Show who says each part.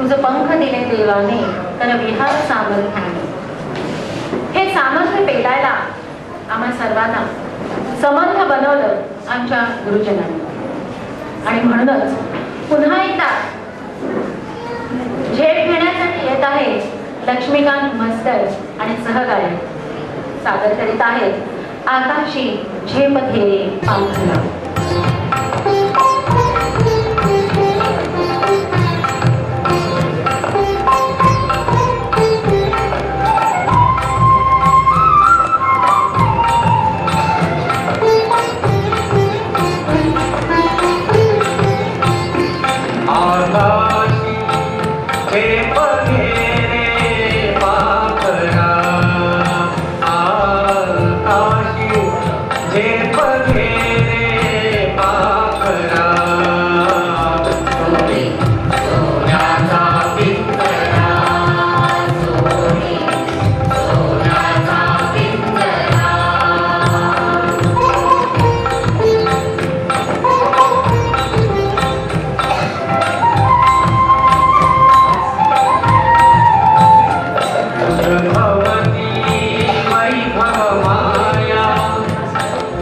Speaker 1: तुझं पंख दिले देवाने तर विहार सामर्थ्याने. हे सामर्थ्य पेटायला आम्हा सर्वांना समर्थ बनवलं आमच्या गुरुजनांनी. आणि म्हणूनच पुन्हा एकदा झेप घेण्यासाठी येत आहे लक्ष्मीकांत मस्तर आणि सहगायक सादर करीत आहेत आकाशी झेप घे
Speaker 2: पाऊस